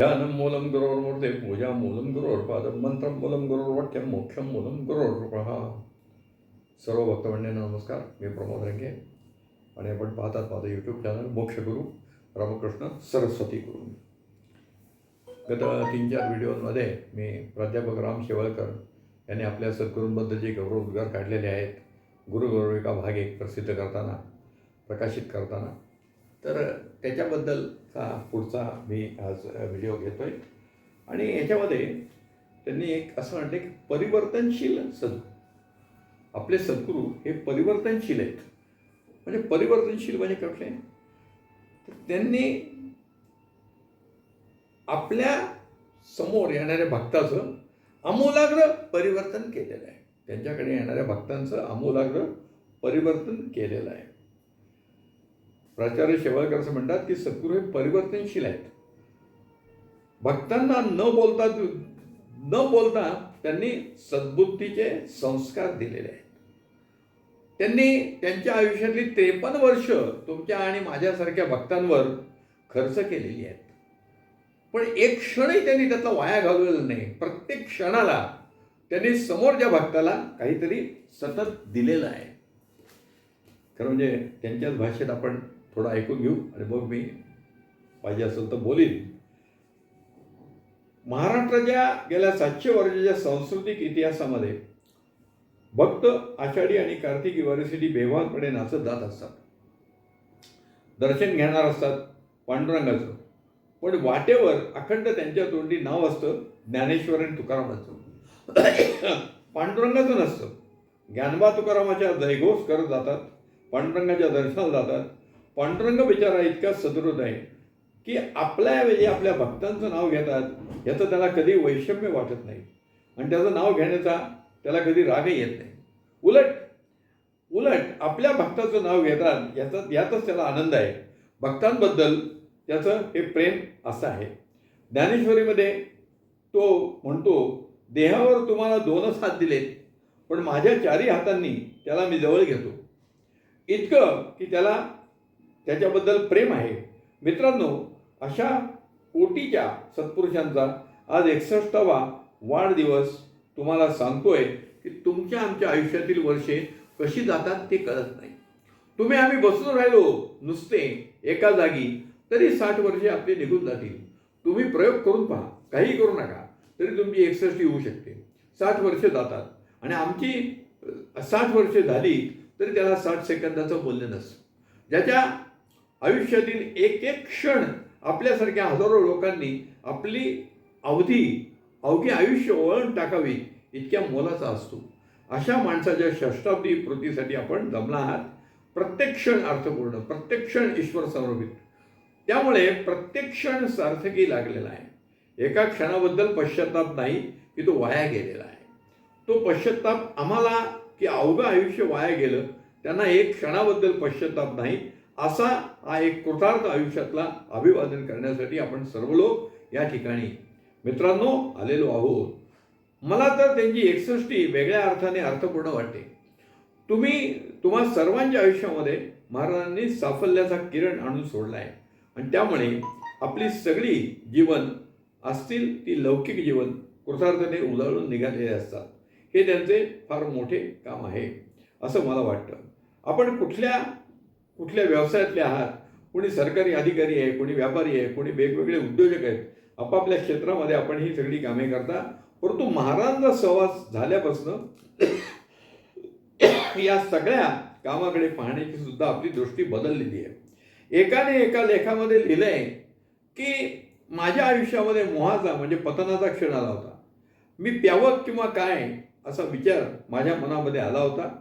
ध्यानं मूलं गुरोर्मूर्ते पूजा मूलं गुरोर्पादं मंत्रं मूलं गुरोर्वाक्यं मोक्षं मूलं गुरोर्पः सर्व भक्तमंडळींना नमस्कार मी प्रमोद रंगे आणि आपण पाहतात माझं यूट्यूब चॅनल मोक्षगुरू रामकृष्ण सरस्वती गुरु. गत तीन चार व्हिडिओमध्ये मी प्राध्यापक राम शेवळकर यांनी आपल्या सद्गुरूंबद्दलचे गौरवोद्गार काढलेले आहेत. गुरुगौरविका भाग एक प्रसिद्ध करताना प्रकाशित करताना. तर त्याच्याबद्दलचा पुढचा मी आज व्हिडिओ घेतो आहे आणि याच्यामध्ये त्यांनी एक असं म्हटलं की परिवर्तनशील सद् आपले सद्गुरू हे परिवर्तनशील आहेत. म्हणजे परिवर्तनशील म्हणजे कुठले? तर त्यांनी आपल्यासमोर येणाऱ्या भक्ताचं आमूलाग्र परिवर्तन केलेलं आहे. त्यांच्याकडे येणाऱ्या भक्तांचं आमूलाग्र परिवर्तन केलेलं आहे. प्राचार्य शेवाळकर असं म्हणतात की सद्गुरू हे परिवर्तनशील आहेत. भक्तांना न बोलता न बोलता त्यांनी सद्बुद्धीचे संस्कार दिलेले आहेत. त्यांनी त्यांच्या आयुष्यातली त्रेपन्न वर्ष तुमच्या आणि माझ्यासारख्या भक्तांवर खर्च केलेली आहेत. पण एक क्षणही त्यांनी त्यातला वाया घालवलेला नाही. प्रत्येक क्षणाला त्यांनी समोरच्या भक्ताला काहीतरी सतत दिलेलं आहे. खरं म्हणजे त्यांच्याच भाषेत आपण थोडं ऐकून घेऊ आणि मग मी पाहिजे असेल तर बोलीन महाराष्ट्राच्या गेल्या सातशे वर्षाच्या सांस्कृतिक इतिहासामध्ये भक्त आषाढी आणि कार्तिक वारीसाठी बेभानपणे नाचत जात असतात. दर्शन घेणार असतात पांडुरंगाचं. पण वाटेवर अखंड त्यांच्या तोंडी नाव असतं ज्ञानेश्वर आणि तुकारामाचं. पांडुरंगाचं नसतं. ज्ञानबा तुकारामाच्या जयघोष करत जातात. पांडुरंगाच्या दर्शनाला जातात. पांडुरंग विचारा इतका सदृढ आहे की आपल्या वेळी आपल्या भक्तांचं नाव घेतात याचं त्याला कधी वैषम्य वाटत नाही. आणि त्याचं नाव घेण्याचा त्याला कधी रागही येत नाही. उलट उलट आपल्या भक्ताचं नाव घेतात याचा यातच त्याला आनंद आहे. भक्तांबद्दल त्याचं हे प्रेम असं आहे. ज्ञानेश्वरीमध्ये तो म्हणतो देहावर तुम्हाला दोनच हात दिलेत पण माझ्या चारही हातांनी त्याला मी जवळ घेतो. इतकं की त्याला त्याच्याबद्दल प्रेम आहे. मित्रांनो अशा कोटीच्या सत्पुरुषांचा आज एकसष्टावा वाढदिवस तुम्हाला सांगतोय की तुमच्या आमच्या आयुष्यातील वर्षे कशी जातात ते कळत नाही. तुम्ही आम्ही बसून राहिलो नुसते एका जागी तरी साठ वर्षे आपली निघून जातील. तुम्ही प्रयोग करून पहा काही करू नका तरी तुमची एकसष्ट येऊ शकते. साठ वर्ष जातात. आणि आमची साठ वर्षे झाली तरी त्याला साठ सेकंदाचं मूल्य नसतं. ज्याच्या आयुष्यातील एक एक क्षण आपल्यासारख्या हजारो लोकांनी आपली अवधी अवघी आयुष्य वळण टाकावी इतक्या मोलाचा असतो. अशा माणसाच्या षष्टाब्दी कृतीसाठी आपण जमला आहात. प्रत्येक क्षण अर्थपूर्ण प्रत्येक क्षण ईश्वर समर्पित. त्यामुळे प्रत्येक क्षण सार्थकी लागलेला आहे. एका क्षणाबद्दल पश्चाताप नाही की तो वाया गेलेला आहे. तो पश्चाताप आम्हाला की अवघं आयुष्य वाया गेलं त्यांना एक क्षणाबद्दल पश्चाताप नाही असा हा एक कृतार्थ आयुष्यातला अभिवादन करण्यासाठी आपण सर्व लोक या ठिकाणी मित्रांनो आलेलो आहोत. मला तर त्यांची एकसष्टी वेगळ्या अर्थाने अर्थपूर्ण वाटते. तुम्ही तुम्हा सर्वांच्या आयुष्यामध्ये महाराजांनी साफल्याचा किरण आणून सोडला आहे आणि त्यामुळे आपली सगळी जीवन असतील ती लौकिक जीवन कृतार्थने उजाळून निघालेले असतात. हे त्यांचे फार मोठे काम आहे असं मला वाटतं. आपण कुठल्या कुठल्या व्यवसायातले आहात? कोणी सरकारी अधिकारी आहे कोणी व्यापारी आहे कोणी वेगवेगळे उद्योजक आहेत. आपापल्या क्षेत्रामध्ये आपण ही सगळी कामे करता. परंतु महाराजांचा सहवास झाल्यापासून या सगळ्या कामाकडे पाहण्याची सुद्धा आपली दृष्टी बदललेली आहे. एकाने एका लेखामध्ये लिहिलंय की माझ्या आयुष्यामध्ये मोहाचा म्हणजे पतनाचा क्षण आला होता. मी प्यावत किंवा काय असा विचार माझ्या मनामध्ये आला होता.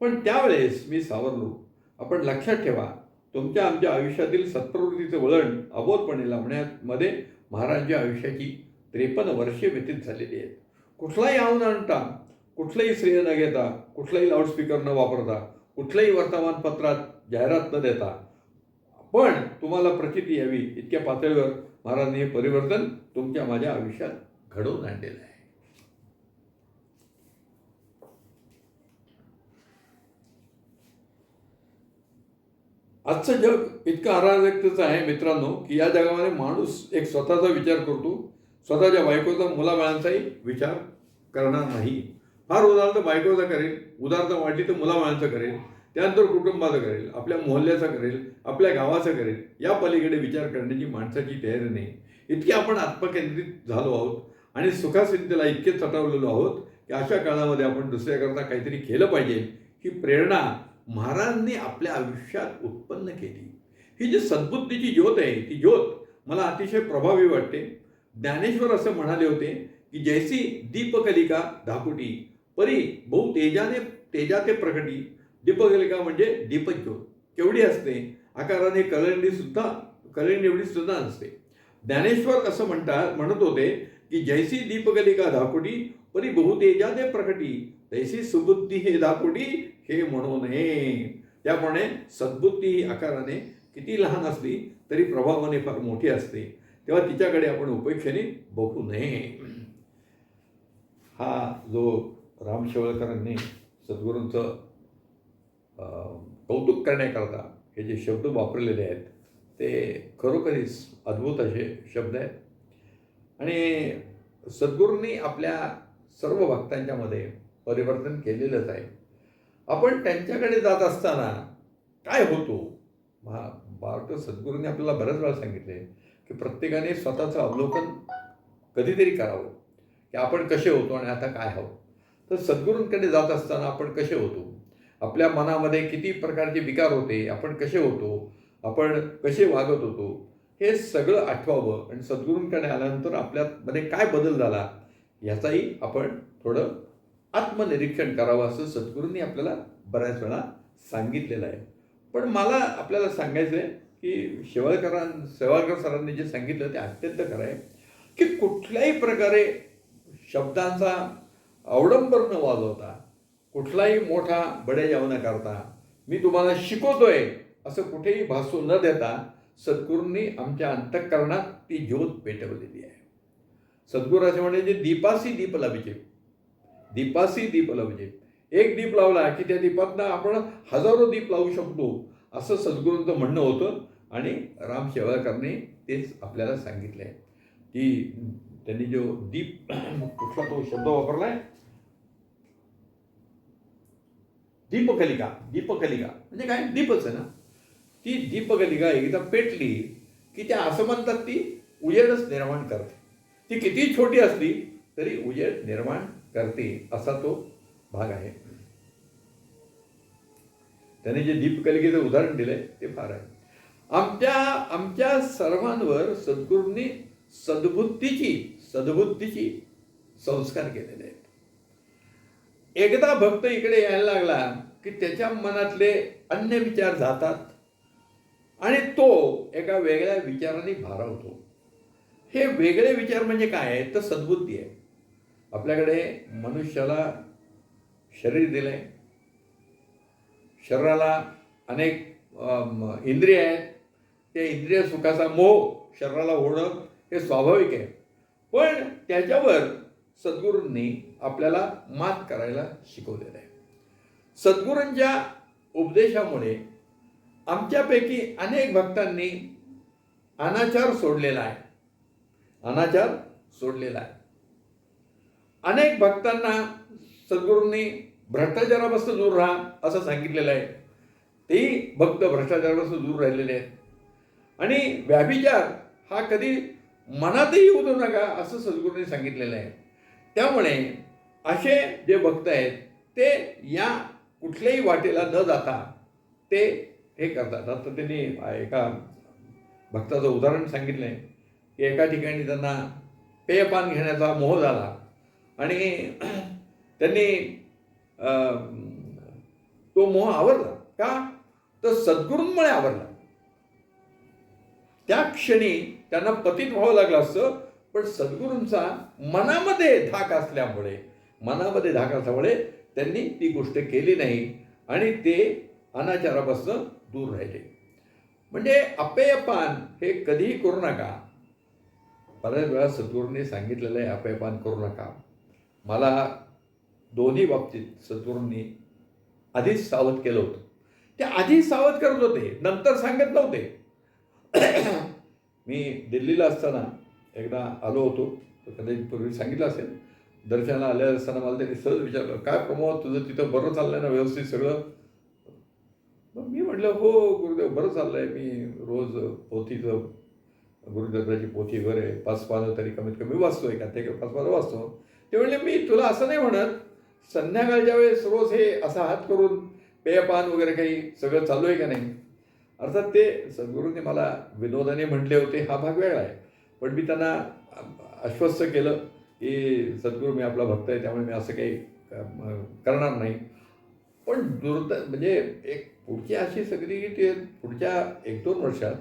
पण त्यावेळेस मी सावरलो. आपण लक्षात ठेवा तुमच्या आमच्या आयुष्यातील सत्प्रवृत्तीचं वळण अबोधपणे लावण्यामध्ये महाराजांच्या आयुष्याची त्रेपन्न वर्षे व्यतीत झालेली आहेत. कुठलाही आव्हान आणता कुठलंही श्रेय न घेता कुठलाही लाऊडस्पीकर न वापरता कुठल्याही वर्तमानपत्रात जाहिरात न देता पण तुम्हाला प्रचिती यावी इतक्या पातळीवर महाराजांनी हे परिवर्तन तुमच्या माझ्या आयुष्यात घडवून आणलेलं आहे. आजचं जग इतकं अराजकतेचं आहे मित्रांनो की या जगामध्ये माणूस एक स्वतःचा विचार करतो. स्वतःच्या बायकोचा मुलाबाळांचाही विचार करणार नाही. फार उदाहरण बायकोचा करेल उदाहरण वाटली तर मुलाबाळांचं करेल त्यानंतर कुटुंबाचं करेल आपल्या मोहल्ल्याचं करेल आपल्या गावाचं करेल या पलीकडे विचार करण्याची माणसाची तयारी नाही. इतके आपण आत्मकेंद्रित झालो आहोत आणि सुखासिद्धीला इतके चटवलेलो आहोत की अशा काळामध्ये आपण दुसऱ्याकरता काहीतरी केलं पाहिजे ही प्रेरणा महाराजांनी आपल्या आयुष्यात उत्पन्न केली. ही जी सद्बुद्धीची ज्योत आहे ती ज्योत मला अतिशय प्रभावी वाटते. ज्ञानेश्वर असं म्हणाले होते की जैसी दीपकलिका धाकुटी परी बहु तेजाने तेजाते प्रकटी दीपकलिका म्हणजे दीपज्योत. केवढी असते? आकाराने कलंडी सुद्धा कलंडी एवढी सुद्धा असते ज्ञानेश्वर असं म्हणतात म्हणत होते की जैसी दीपकलिका धाकुटी परी बहुतेजा दे प्रकटी तैसी सुबुद्धी हे दाखवडी हे म्हणू नये त्याप्रमाणे सद्बुद्धी ही आकाराने किती लहान असली तरी प्रभावाने फार मोठी असते. तेव्हा तिच्याकडे आपण उपेक्षेने बघू नये. हा जो राम शेवळकरांनी सद्गुरूंचं अं, कौतुक करण्याकरता हे जे शब्द वापरलेले आहेत ते खरोखरीच अद्भुत असे शब्द आहेत. आणि सद्गुरूंनी आपल्या सर्व भक्तांच्यामध्ये परिवर्तन केलेलंच आहे. आपण त्यांच्याकडे जात असताना काय होतो? महा भारत सद्गुरूंनी आपल्याला बऱ्याच वेळा सांगितले की प्रत्येकाने स्वतःचं अवलोकन कधीतरी करावं की आपण कसे होतो आणि आता काय हवं. तर सद्गुरूंकडे जात असताना आपण कसे होतो? आपल्या मनामध्ये किती प्रकारचे विकार होते? आपण कसे होतो? आपण कसे वागत होतो? हे सगळं आठवावं आणि सद्गुरूंकडे आल्यानंतर आपल्यामध्ये काय बदल झाला याचाही आपण थोडं आत्मनिरीक्षण करावं असं सद्गुरूंनी आपल्याला बऱ्याच वेळा सांगितलेलं आहे. पण मला आपल्याला सांगायचं आहे की शेवाळकरां शेवाळकर सरांनी जे सांगितलं ते अत्यंत खरं आहे की कुठल्याही प्रकारे शब्दांचा अवडंबर न वाजवता कुठलाही मोठा बडेजाव न करता मी तुम्हाला शिकवतोय असं कुठेही भासू न देता सद्गुरूंनी आमच्या अंतःकरणात ती ज्योत पेटवलेली आहे. सद्गुरू असे म्हणजे दीपासी दीप लाभिचे दीपासी दीप लाभिचे एक दीप लावला की त्या दीपातनं आपण हजारो दीप लावू शकतो असं सद्गुरूंचं म्हणणं होतं आणि राम शेवाळकरने तेच आपल्याला सांगितलं आहे की त्यांनी जो दीप कुठला तो शब्द वापरला आहे दीपकलिका दीपकलिका. म्हणजे काय? दीपच आहे ना. ती दीपकलिका एकदा पेटली की त्या असं म्हणतात ती उजेडच निर्माण करते. ती किती छोटी असली तरी उजेड निर्माण करते असा तो भाग आहे. त्याने जे दीपकलिकेचं उदाहरण दिलंय ते फार आहे. आमच्या आमच्या सर्वांवर सद्गुरूंनी सद्बुद्धीची सद्बुद्धीची संस्कार केलेले आहेत. एकदा भक्त इकडे यायला लागला की त्याच्या मनातले अन्य विचार जातात. आणि तो एका वेगळ्या विचाराने भारावतो. हे वेगळे विचार म्हणजे काय आहे? तर सद्बुद्धी आहे. आपल्याकडे मनुष्याला शरीर दिलंय. शरीराला अनेक इंद्रिय आहेत. त्या इंद्रिय सुखाचा मोह शरीराला होणं हे स्वाभाविक आहे. पण त्याच्यावर सद्गुरूंनी आपल्याला मात करायला शिकवलेलं आहे. सद्गुरूंच्या उपदेशामुळे आमच्यापैकी अनेक भक्तांनी अनाचार सोडलेला आहे. अनाचार सोडलेला आहे. अनेक भक्तांना सद्गुरूंनी भ्रष्टाचारापासून दूर राहा असं सांगितलेलं आहे. तेही भक्त भ्रष्टाचारापासून दूर राहिलेले आहेत. आणि व्याभिचार हा कधी मनातही उतरू नका असं सद्गुरूंनी सांगितलेलं आहे. त्यामुळे असे जे भक्त आहेत ते या कुठल्याही वाटेला न जाता ते हे करतात. आता त्यांनी एका भक्ताचं उदाहरण सांगितलं आहे की एका ठिकाणी त्यांना पेयपान घेण्याचा मोह झाला आणि त्यांनी तो मोह आवरला. का? तर सद्गुरूंमुळे आवरला. त्या क्षणी त्यांना पतित व्हावं लागलं असतं पण सद्गुरूंचा मनामध्ये धाक असल्यामुळे मनामध्ये धाक असल्यामुळे त्यांनी ती गोष्ट केली नाही आणि ते अनाचारापासून दूर राहिले. म्हणजे अपेयपान हे कधीही करू नका. बऱ्याच वेळा सद्गुरूंनी सांगितलेलं आहे अपेयपान करू नका. मला दोन्ही बाबतीत सद्गुरूंनी आधीच सावध केलं होतं. ते आधी सावध करत होते नंतर सांगत नव्हते. मी दिल्लीला असताना एकदा आलो होतो. कदाचित पूर्वी सांगितलं असेल. दर्शनाला आले असताना मला त्यांनी सहज विचारलं काय प्रमोद तुझं तिथं बरं चाललं ना व्यवस्थित सगळं? मग मी म्हटलं हो गुरुदेव बरं चाललं आहे मी रोज पोथीचं गुरुदेवराची पोथी वगैरे पाच पानं तरी कमीत कमी वाचतो एका ते पाच पानं वाचतो. ते म्हणले मी तुला असं नाही म्हणत. संध्याकाळच्या वेळेस रोज हे असा हात करून पेयपान वगैरे काही सगळं चालू आहे का नाही? अर्थात ते सद्गुरूंनी मला विनोदाने म्हटले होते हा भाग वेगळा आहे. पण मी त्यांना आश्वस्त केलं की सद्गुरू मी आपला भक्त आहे त्यामुळे मी असं काही करणार नाही. पण दुर्द म्हणजे एक पुढची अशी सगळी ते पुढच्या एक दोन वर्षात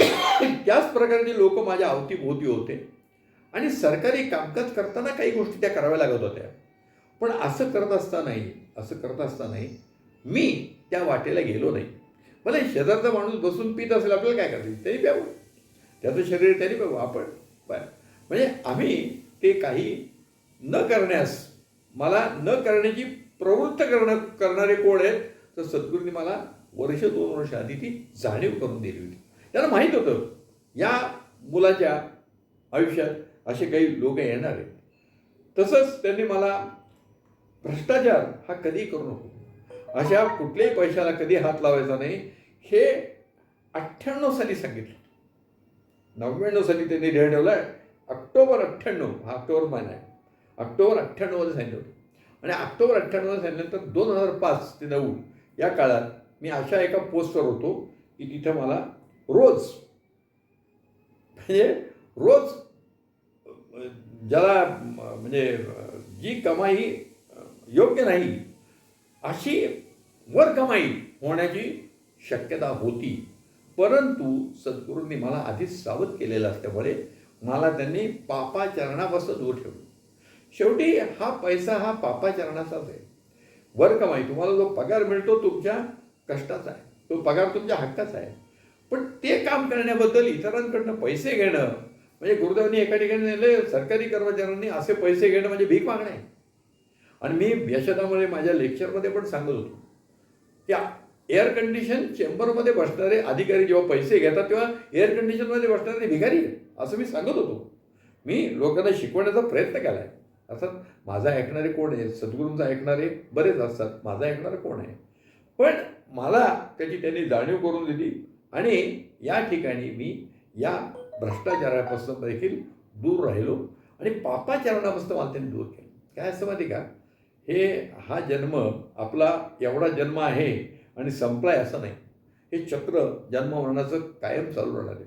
त्याच प्रकारचे लोक माझ्या अवतीभोवती होते. आणि सरकारी कामकाज करताना काही गोष्टी त्या कराव्या लागत होत्या. पण असं करत असतानाही असं करत असतानाही मी त्या वाटेला गेलो नाही. मला शेजारचा माणूस बसून पित असेल आपल्याला काय करायचं? त्यांनी प्यावं. त्याचं शरीर त्यांनी प्यावं. आपण बाय म्हणजे आम्ही ते काही न करण्यास मला न करण्याची प्रवृत्त करणं करणारे कोण आहेत? तर सद्गुरूंनी मला वर्ष दोन वर्ष आधी ती जाणीव करून दिली होती. त्यांना माहीत होतं या मुलाच्या आयुष्यात असे काही लोक येणार आहेत. तसंच त्यांनी मला भ्रष्टाचार हा कधी करू नको अशा कुठल्याही पैशाला कधी हात लावायचा नाही हे अठ्ठ्याण्णव साली सांगितलं. नव्याण्णव साली त्यांनी ध्येय ठेवलं आहे ऑक्टोबर अठ्ठ्याण्णव हा ऑक्टोबर महिना आहे. ऑक्टोबर अठ्ठ्याण्णवमध्ये सांगितलं होतं. आणि ऑक्टोबर अठ्ठ्याण्णव झाल्यानंतर दोन हजार पाच ते नऊ या काळात मी अशा एका पोस्टवर होतो की तिथं मला रोज म्हणजे रोज ज्याला म्हणजे जी कमाई योग्य नाही अशी वर कमाई होण्याची शक्यता होती. परंतु सद्गुरूंनी मला आधीच सावध केलेलं असल्यामुळे मला त्यांनी पापाचरणापासून दूर ठेवलं. शेवटी हा पैसा हा पापाचरणाचाच आहे. वर कमाई तुम्हाला जो पगार मिळतो तुमच्या कष्टाचा आहे. तो पगार तुमच्या हक्काचा आहे. पण ते काम करण्याबद्दल इतरांकडनं पैसे घेणं म्हणजे गुरुदेवांनी एका ठिकाणी नेले सरकारी कर्मचाऱ्यांनी असे पैसे घेणं म्हणजे भीक मागणं. आहे आणि मी यशदामध्ये माझ्या लेक्चरमध्ये पण सांगत होतो. की एअर कंडिशन चेंबरमध्ये बसणारे अधिकारी जेव्हा पैसे घेतात तेव्हा एअर कंडिशनमध्ये बसणारे भिकारी असं मी सांगत होतो. मी लोकांना शिकवण्याचा प्रयत्न केला आहे अर्थात माझा ऐकणारे कोण आहे सद्गुरूंचा ऐकणारे बरेच असतात. माझा ऐकणारे कोण आहे? पण मला त्याची त्यांनी जाणीव करून दिली आणि या ठिकाणी मी या भ्रष्टाचारापासून देखील दूर राहिलो आणि पापाचरणापासून मला त्यांनी दूर केलं. काय असं माहिती का? हे हा जन्म आपला एवढा जन्म आहे आणि संपलाय असं नाही. हे चक्र जन्म मरणाचं कायम चालू राहणार आहे.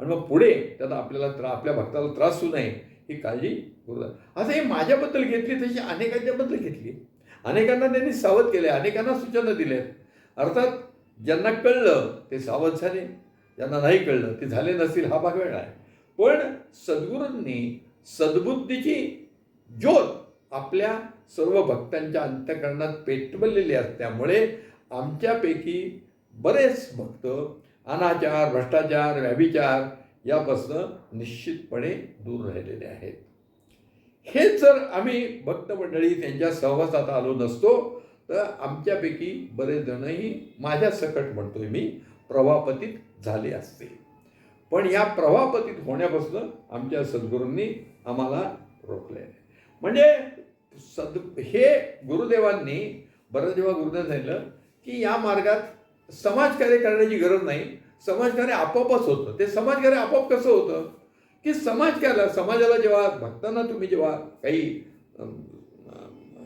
आणि मग पुढे त्याचा आपल्याला त्रा आपल्या भक्ताला त्रास होऊ नये ही काळजी गुरुदा असं हे माझ्याबद्दल घेतली तशी अनेकांच्याबद्दल घेतली. अनेकांना त्यांनी सावध केले अनेकांना सूचना दिल्या अर्थात ज्यांना कळलं ते सावध झाले. ज्यांना नाही कळलं ते झाले नसतील हा भाग वेगळा आहे. पण सद्गुरूंनी सद्बुद्धीची ज्योत आपल्या सर्व भक्तांच्या अंत्यकरणात पेटवलेली असल्यामुळे आमच्यापैकी बरेच भक्त अनाचार भ्रष्टाचार व्याभिचार यापासनं निश्चितपणे दूर राहिलेले आहेत. हे जर आम्ही भक्त मंडळी त्यांच्या सहवासात आलो नसतो तर आमच्यापैकी बरेच जणही माझ्या सकट म्हणतोय मी प्रवापतीत झाले असते. पण या प्रवापतीत होण्यापासून आमच्या सद्गुरूंनी आम्हाला रोखले आहे म्हणजे सद हे गुरुदेवांनी बरं जेव्हा गुरुदेव सांगितलं की या मार्गात समाजकार्य करण्याची गरज नाही समाजकार्य आपोआपच होतं. ते समाजकार्य आपोआप कसं होतं? की समाजकार्याला समाजाला जेव्हा भक्तांना तुम्ही जेव्हा काही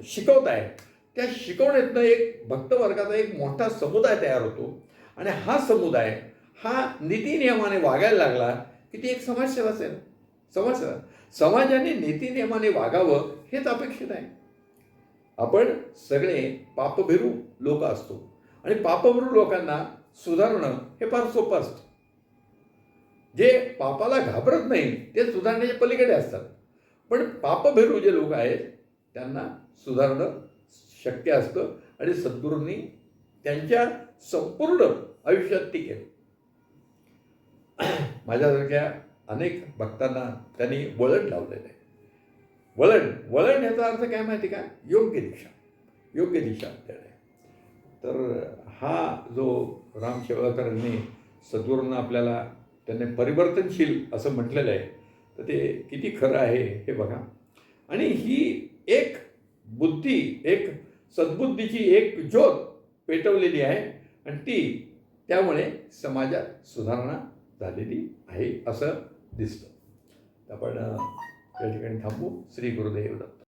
शिकवताय त्या शिकवण्यातनं एक भक्तवर्गाचा एक मोठा समुदाय तयार होतो. आणि हा समुदाय हा नीतिनियमाने वागायला लागला की ती एक समाजसेवा असेल समाजसेवा. समाजाने नीतिनियमाने वागावं हेच अपेक्षित आहे. आपण सगळे पापभिरू लोक असतो. आणि पापभिरू लोकांना सुधारणं हे फार सोपं असतं. जे पापाला घाबरत नाही ते सुधारण्याच्या पलीकडे असतात. पण पापभेरू जे लोक आहेत त्यांना सुधारणं शक्य असतं आणि सद्गुरूंनी त्यांच्या संपूर्ण आयुष्यात ती केलं. माझ्यासारख्या अनेक भक्तांना त्यांनी वळण लावलेलं आहे. वळण वळण याचा अर्थ काय माहिती का? योग्य दिशा योग्य दिशा देणे तर हा जो राम शेवाळकरांनी सद्गुरूंना आपल्याला त्यांनी परिवर्तनशील असं म्हटलेलं आहे. तर ते किती खरं आहे हे बघा. आणि ही एक बुद्धी एक सद्बुद्धीची एक ज्योत पेटवलेली आहे आणि ती त्यामुळे समाजात सुधारणा झालेली आहे असं दिसतं. तर आपण या ठिकाणी थांबू. श्री गुरुदेव दत्त.